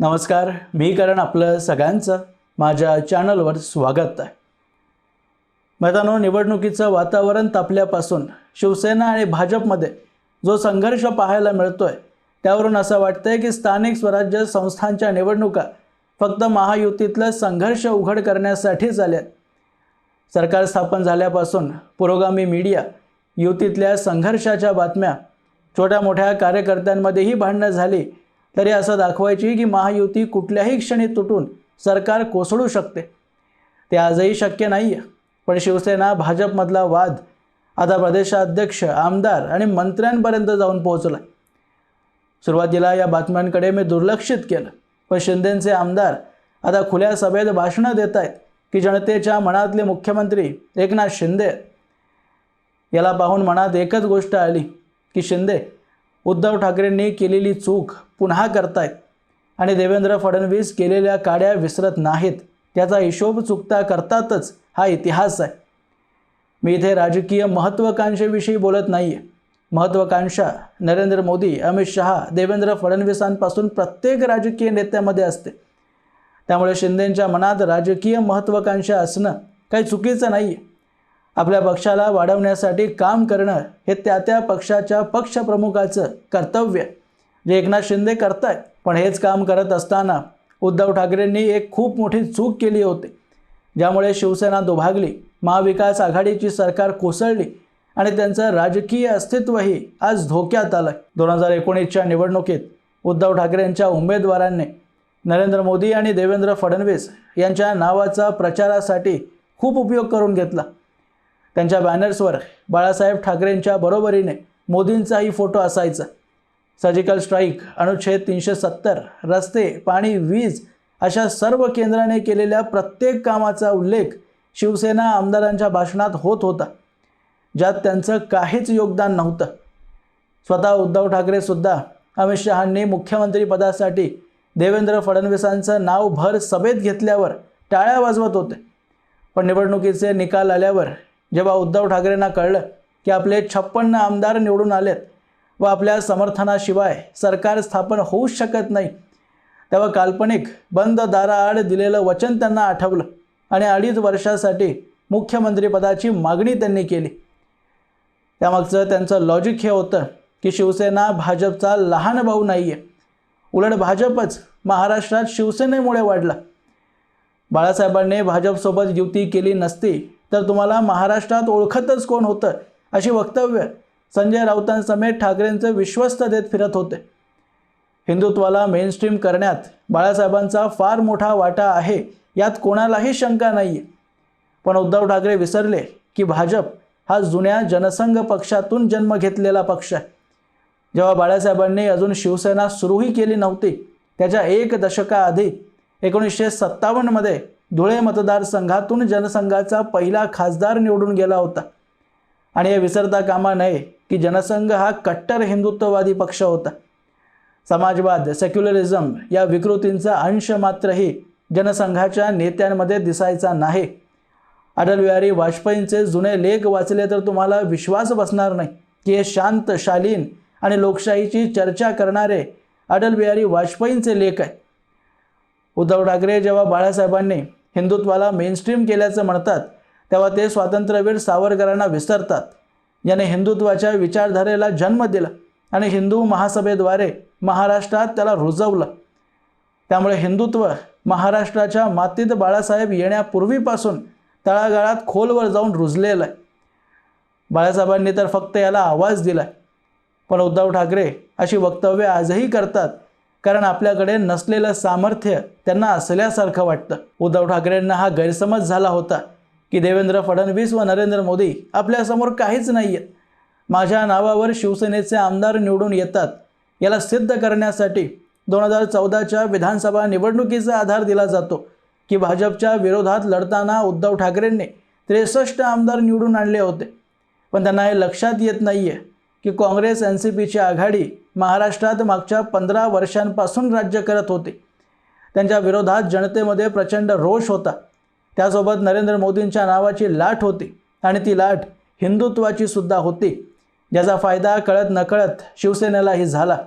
नमस्कार मी करण आपलं सगळ्यांचं. माझ्या चॅनलवर स्वागत आहे. मैदानो निवडणुकीचं वातावरण तापल्यापासून शिवसेना आणि भाजपमध्ये जो संघर्ष पाहायला मिळतोय त्यावरून असं वाटतंय की स्थानिक स्वराज्य संस्थांच्या निवडणुका फक्त महायुतीतलं संघर्ष उघड करण्यासाठीच झाल्यात. सरकार स्थापन झाल्यापासून पुरोगामी मीडिया युतीतल्या संघर्षाच्या बातम्या छोट्या मोठ्या कार्यकर्त्यांमध्येही भांडणं झाली तरी असं दाखवायची की महायुती कुठल्याही क्षणी तुटून सरकार कोसळू शकते. ते आजही शक्य नाही आहे पण शिवसेना भाजपमधला वाद आता प्रदेशाध्यक्ष आमदार आणि मंत्र्यांपर्यंत जाऊन पोहोचला सुरुवातीला या बातम्यांकडे मी दुर्लक्षित केलं. पण शिंदेचे आमदार आता खुल्या सभेत भाषणं देत आहेत की जनतेच्या मनातले मुख्यमंत्री एकनाथ शिंदे. याला पाहून मनात एकच गोष्ट आली की शिंदे उद्धव ठाकरेंनी केलेली चूक पुन्हा करतायत आणि देवेंद्र फडणवीस केलेल्या काड्या विसरत नाहीत. त्याचा हिशोब चुकता करतातच हा इतिहास आहे. मी इथे राजकीय महत्त्वाकांक्षेविषयी बोलत नाही आहे महत्त्वाकांक्षा नरेंद्र मोदी अमित शहा देवेंद्र फडणवीसांपासून प्रत्येक राजकीय नेत्यामध्ये असते. त्यामुळे शिंदेंच्या मनात राजकीय महत्त्वाकांक्षा असणं काही चुकीचं नाही आहे आपल्या पक्षाला वाढवण्यासाठी काम करणं हे त्या त्या पक्षाच्या पक्षप्रमुखाचं कर्तव्य आहे, जे एकनाथ शिंदे करतायत पण हेच काम करत असताना उद्धव ठाकरेंनी एक खूप मोठी चूक केली होती ज्यामुळे शिवसेना दुभागली महाविकास आघाडीची सरकार कोसळली आणि त्यांचं राजकीय अस्तित्वही आज धोक्यात आलं दोन हजार एकोणीसच्या निवडणुकीत उद्धव ठाकरेंच्या उमेदवारांनी नरेंद्र मोदी आणि देवेंद्र फडणवीस यांच्या नावाचा प्रचारासाठी खूप उपयोग करून घेतला. त्यांच्या बॅनर्सवर बाळासाहेब ठाकरेंच्या बरोबरीने मोदींचाही फोटो असायचा. सर्जिकल स्ट्राईक अनुच्छेद तीनशे सत्तर रस्ते पाणी वीज अशा सर्व केंद्राने केलेल्या प्रत्येक कामाचा उल्लेख शिवसेना आमदारांच्या भाषणात होत होता ज्यात त्यांचं काहीच योगदान नव्हतं. स्वतः उद्धव ठाकरेसुद्धा अमित शहांनी मुख्यमंत्रीपदासाठी देवेंद्र फडणवीसांचं नाव भर सभेत घेतल्यावर टाळ्या वाजवत होते. पण निवडणुकीचे निकाल आल्यावर जेव्हा उद्धव ठाकरेंना कळलं की आपले छप्पन्न आमदार निवडून आलेत व आपल्या समर्थनाशिवाय सरकार स्थापन होऊच शकत नाही. तेव्हा काल्पनिक बंद दाराआड दिलेलं वचन त्यांना आठवलं आणि अडीच वर्षासाठी मुख्यमंत्रीपदाची मागणी त्यांनी केली. त्यामागचं त्यांचं लॉजिक हे होतं की शिवसेना भाजपचा लहान भाऊ नाही आहे उलट भाजपच महाराष्ट्रात शिवसेनेमुळे वाढला. बाळासाहेबांनी भाजपसोबत युती केली नसती तर तुम्हाला महाराष्ट्रात ओळखतच कोण होतं अशी वक्तव्य संजय राऊतांसमेत ठाकरेंचे विश्वस्त देत फिरत होते. हिंदुत्वाला मेनस्ट्रीम करण्यात बाळासाहेबांचा फार मोठा वाटा आहे यात कोणालाही शंका नाही आहे पण उद्धव ठाकरे विसरले की भाजप हा जुन्या जनसंघ पक्षातून जन्म घेतलेला पक्ष आहे. जेव्हा बाळासाहेबांनी अजून शिवसेना सुरूही केली नव्हती त्याच्या एक दशकाआधी एकोणीसशे सत्तावन्नमध्ये धुळे मतदारसंघातून जनसंघाचा पहिला खासदार निवडून गेला होता. आणि हे विसरता कामा नये की जनसंघ हा कट्टर हिंदुत्ववादी पक्ष होता. समाजवाद सेक्युलरिझम या विकृतींचा अंश मात्रही जनसंघाच्या नेत्यांमध्ये दिसायचा नाही. अटल बिहारी वाजपेयींचे जुने लेख वाचले तर तुम्हाला विश्वास बसणार नाही की हे शांत शालीन आणि लोकशाहीची चर्चा करणारे अटल बिहारी वाजपेयींचे लेख आहे उद्धव ठाकरे जेव्हा बाळासाहेबांनी हिंदुत्वाला मेनस्ट्रीम केल्याचं म्हणतात तेव्हा ते स्वातंत्र्यवीर सावरकरांना विसरतात. ज्याने हिंदुत्वाच्या विचारधारेला जन्म दिला आणि हिंदू महासभेद्वारे महाराष्ट्रात त्याला रुजवलं. त्यामुळे हिंदुत्व महाराष्ट्राच्या मातीत बाळासाहेब येण्यापूर्वीपासून तळागाळात खोलवर जाऊन रुजलेलं आहे. बाळासाहेबांनी तर फक्त याला आवाज दिला पण उद्धव ठाकरे अशी वक्तव्य आजही करतात कारण आपल्याकडे नसलेलं सामर्थ्य त्यांना असल्यासारखं वाटतं. उद्धव ठाकरेंना हा गैरसमज झाला होता. की देवेंद्र फडणवीस व नरेंद्र मोदी आपल्यासमोर काहीच नाही आहेत माझ्या नावावर शिवसेनेचे आमदार निवडून येतात याला सिद्ध करण्यासाठी दोन हजार चौदाच्या विधानसभा निवडणुकीचा आधार दिला जातो की भाजपच्या विरोधात लढताना उद्धव ठाकरेंनी त्रेसष्ट आमदार निवडून आणले होते. पण त्यांना हे लक्षात येत नाही आहे की काँग्रेस एन सी पीची आघाडी महाराष्ट्रात मागच्या पंधरा वर्षांपासून राज्य करत होती. त्यांच्या विरोधात जनतेमध्ये प्रचंड रोष होता. त्यासोबत नरेंद्र मोदींच्या नावाची लाट होती आणि ती लाट हिंदुत्वाची सुद्धा होती ज्याचा फायदा कळत नकळत शिवसेनेलाही झाला.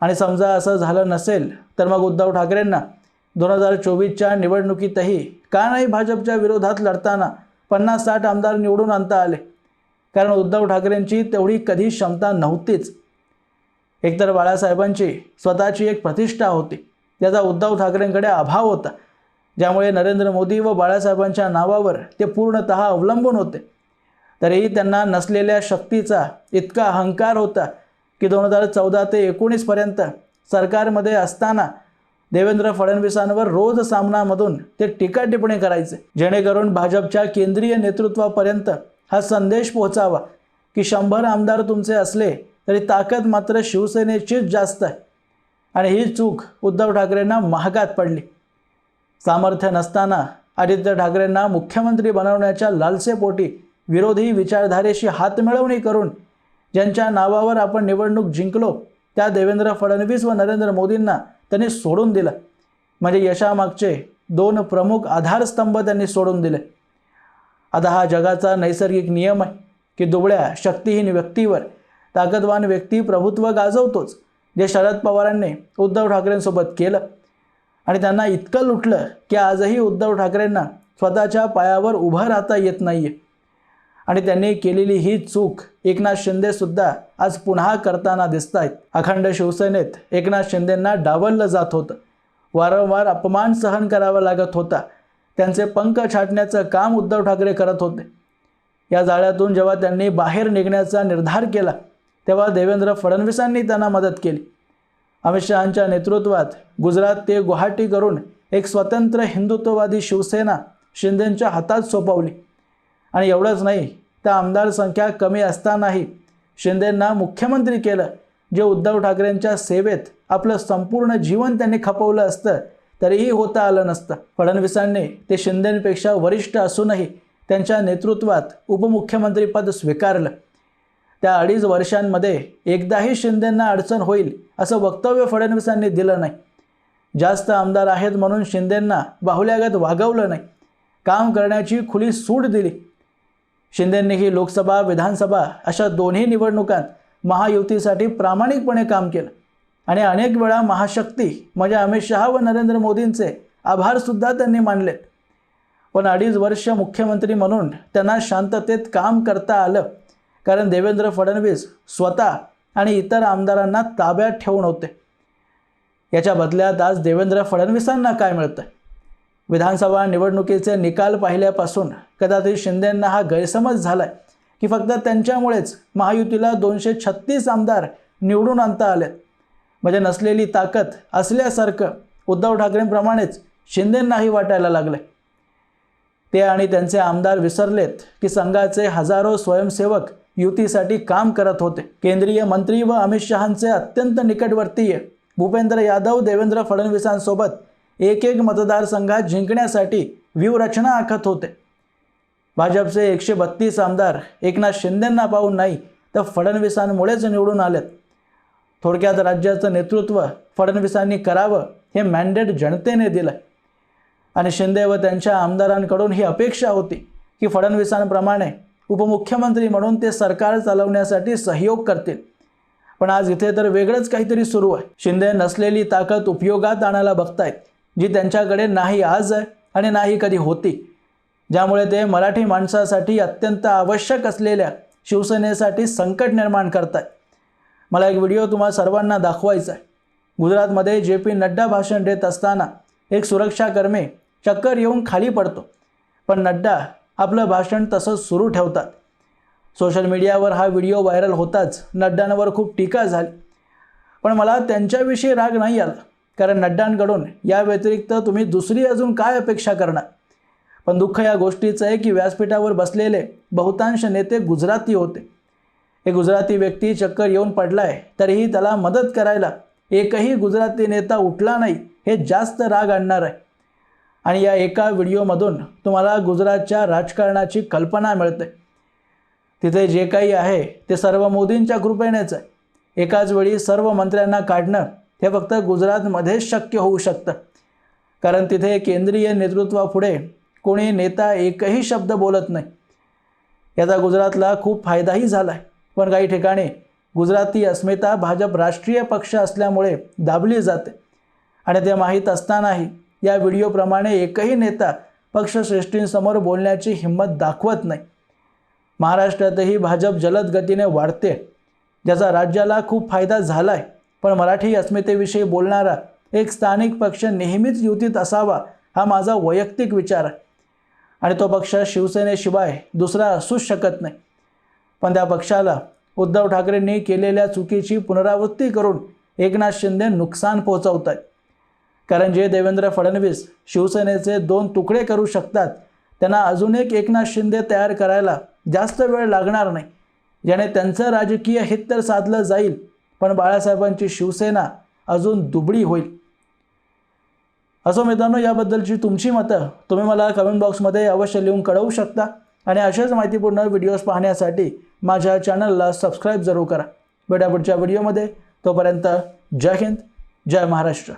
आणि समजा असं झालं नसेल तर मग उद्धव ठाकरेंना दोन हजार चोवीसच्या निवडणुकीतही का नाही भाजपच्या विरोधात लढताना पन्नास साठ आमदार निवडून आणता आले? कारण उद्धव ठाकरेंची तेवढी कधी क्षमता नव्हतीच. एकतर बाळासाहेबांची स्वतःची एक प्रतिष्ठा होती त्याचा उद्धव ठाकरेंकडे अभाव होता. ज्यामुळे नरेंद्र मोदी व बाळासाहेबांच्या नावावर ते पूर्णतः अवलंबून होते. तरीही त्यांना नसलेल्या शक्तीचा इतका अहंकार होता की दोन हजार चौदा ते एकोणीसपर्यंत सरकारमध्ये असताना देवेंद्र फडणवीसांवर रोज सामनामधून ते टीका टिप्पणी करायचे. जेणेकरून भाजपच्या केंद्रीय नेतृत्वापर्यंत हा संदेश पोहोचावा की शंभर आमदार तुमचे असले तरी ताकद मात्र शिवसेनेचीच जास्त आहे. आणि ही चूक उद्धव ठाकरेंना महागात पडली. सामर्थ्य नसताना आदित्य ठाकरेंना मुख्यमंत्री बनवण्याच्या लालसेपोटी विरोधी विचारधारेशी हातमिळवणी करून ज्यांच्या नावावर आपण निवडणूक जिंकलो त्या देवेंद्र फडणवीस व नरेंद्र मोदींना त्यांनी सोडून दिलं. म्हणजे यशामागचे दोन प्रमुख आधारस्तंभ त्यांनी सोडून दिले. आता हा जगाचा नैसर्गिक नियम आहे की दुबळ्या शक्तिहीन व्यक्तीवर ताकदवान व्यक्ती प्रभुत्व गाजवतोच जे शरद पवारांनी उद्धव ठाकरेंसोबत केलं. आणि त्यांना इतकं लुटलं की आजही उद्धव ठाकरेंना स्वतःच्या पायावर उभं राहता येत नाही आहे आणि त्यांनी केलेली ही चूक एकनाथ शिंदेसुद्धा आज पुन्हा करताना दिसत आहेत अखंड शिवसेनेत एकनाथ शिंदेंना डावललं जात होतं. वारंवार अपमान सहन करावा लागत होता. त्यांचे पंख छाटण्याचं काम उद्धव ठाकरे करत होते. या जाळ्यातून जेव्हा त्यांनी बाहेर निघण्याचा निर्धार केला तेव्हा देवेंद्र फडणवीसांनी त्यांना मदत केली. अमित शहांच्या नेतृत्वात गुजरात ते गुवाहाटी करून एक स्वतंत्र हिंदुत्ववादी शिवसेना शिंदेंच्या हातात सोपवली. आणि एवढंच नाही त्या आमदार संख्या कमी असतानाही शिंदेंना मुख्यमंत्री केलं जे उद्धव ठाकरेंच्या सेवेत आपलं संपूर्ण जीवन त्यांनी खपवलं असतं तरीही होता आलं नसतं. फडणवीसांनी ते शिंदेंपेक्षा वरिष्ठ असूनही त्यांच्या नेतृत्वात उपमुख्यमंत्रीपद स्वीकारलं. त्या अडीच वर्षांमध्ये एकदाही शिंदेंना अडचण होईल असं वक्तव्य फडणवीसांनी दिलं नाही. जास्त आमदार आहेत म्हणून शिंदेंना बाहुल्यागत वागवलं नाही. काम करण्याची खुली सूट दिली. शिंदेंनीही लोकसभा विधानसभा अशा दोन्ही निवडणुकांत महायुतीसाठी प्रामाणिकपणे काम केलं. आणि अनेक वेळा महाशक्ती म्हणजे अमित शहा व नरेंद्र मोदींचे आभारसुद्धा त्यांनी मानलेत. पण अडीच वर्ष मुख्यमंत्री म्हणून त्यांना शांततेत काम करता आलं कारण देवेंद्र फडणवीस स्वतः आणि इतर आमदारांना ताब्यात ठेवून होते. याच्या बदल्यात आज देवेंद्र फडणवीसांना काय मिळतं विधानसभा निवडणुकीचे निकाल पाहिल्यापासून कदाचित शिंदेंना हा गैरसमज झाला आहे की फक्त त्यांच्यामुळेच महायुतीला दोनशे छत्तीस आमदार निवडून आणता आलेत. म्हणजे नसलेली ताकद असल्यासारखं उद्धव ठाकरेंप्रमाणेच शिंदेंनाही वाटायला लागले ते आणि त्यांचे आमदार विसरलेत की संघाचे हजारो स्वयंसेवक युतीसाठी काम करत होते. केंद्रीय मंत्री व अमित शहांचे अत्यंत निकटवर्तीय भूपेंद्र यादव देवेंद्र फडणवीसांसोबत एक एक मतदारसंघात जिंकण्यासाठी व्यूहरचना आखत होते. भाजपचे एकशे बत्तीस आमदार एकनाथ शिंदेंना पाहून नाही तर फडणवीसांमुळेच निवडून आलेत. थोडक्यात राज्याचं नेतृत्व फडणवीसांनी करावं हे मॅन्डेट जनतेने दिलं आणि शिंदे व त्यांच्या आमदारांकडून ही अपेक्षा होती की फडणवीसांप्रमाणे उपमुख्यमंत्री म्हणून ते सरकार चालवण्यासाठी सहयोग करतील. पण आज इथे तर वेगळंच काहीतरी सुरू आहे. शिंदे नसलेली ताकद उपयोगात आणायला बघतायत जी त्यांच्याकडे नाही आज आहे आणि नाही कधी होती. ज्यामुळे ते मराठी माणसासाठी अत्यंत आवश्यक असलेल्या शिवसेनेसाठी संकट निर्माण करत आहेत मला एक व्हिडिओ तुम्हाला सर्वांना दाखवायचा आहे. गुजरातमध्ये जे पी नड्डा भाषण देत असताना एक सुरक्षाकर्मी चक्कर येऊन खाली पडतो. पण नड्डा आपलं भाषण तसंच सुरू ठेवतात. सोशल मीडियावर हा व्हिडिओ व्हायरल होताच नड्डांवर खूप टीका झाली. पण मला त्यांच्याविषयी राग नाही आला कारण नड्डांकडून या व्यतिरिक्त तुम्ही दुसरी अजून काय अपेक्षा करणार? पण दुःख या गोष्टीचं आहे की व्यासपीठावर बसलेले बहुतांश नेते गुजराती होते. हे गुजराती व्यक्ती चक्कर येऊन पडलाय तरीही त्याला मदत करायला एकही गुजराती नेता उठला नाही हे जास्त राग आणणार आहे. आणि या एका व्हिडिओमधून तुम्हाला गुजरातच्या राजकारणाची कल्पना मिळते. तिथे जे काही आहे ते सर्व मोदींच्या कृपेनेच आहे. एकाच वेळी सर्व मंत्र्यांना काढणं हे फक्त गुजरातमध्येच शक्य होऊ शकतं. कारण तिथे केंद्रीय नेतृत्वापुढे कोणी नेता एकही शब्द बोलत नाही. याचा गुजरातला खूप फायदाही झाला आहे पण काही ठिकाणी गुजराती अस्मिता भाजप राष्ट्रीय पक्ष असल्यामुळे दाबली जाते. आणि ते माहीत असतानाही या व्हिडिओप्रमाणे एकही नेता पक्षश्रेष्ठींसमोर बोलण्याची हिंमत दाखवत नाही. महाराष्ट्रातही भाजप जलद गतीने वाढते ज्याचा राज्याला खूप फायदा झाला आहे पण मराठी अस्मितेविषयी बोलणारा एक स्थानिक पक्ष नेहमीच युतीत असावा हा माझा वैयक्तिक विचार आहे. आणि तो पक्ष शिवसेनेशिवाय दुसरा असूच शकत नाही. पण त्या पक्षाला उद्धव ठाकरेंनी केलेल्या चुकीची पुनरावृत्ती करून एकनाथ शिंदे नुकसान पोहोचवत आहेत कारण जे देवेंद्र फडणवीस शिवसेनेचे दोन तुकडे करू शकतात. त्यांना अजून एक एकनाथ शिंदे तयार करायला जास्त वेळ लागणार नाही. ज्याने त्यांचं राजकीय हित तर साधलं जाईल पण बाळासाहेबांची शिवसेना अजून दुबळी होईल. असो मित्रांनो याबद्दलची तुमची मतं तुम्ही मला कमेंट बॉक्समध्ये अवश्य लिहून कळवू शकता. आणि अशाच माहितीपूर्ण व्हिडिओज पाहण्यासाठी माझ्या चॅनलला सबस्क्राईब जरूर करा. भेटा पुढच्या व्हिडिओमध्ये तोपर्यंत जय हिंद जय महाराष्ट्र.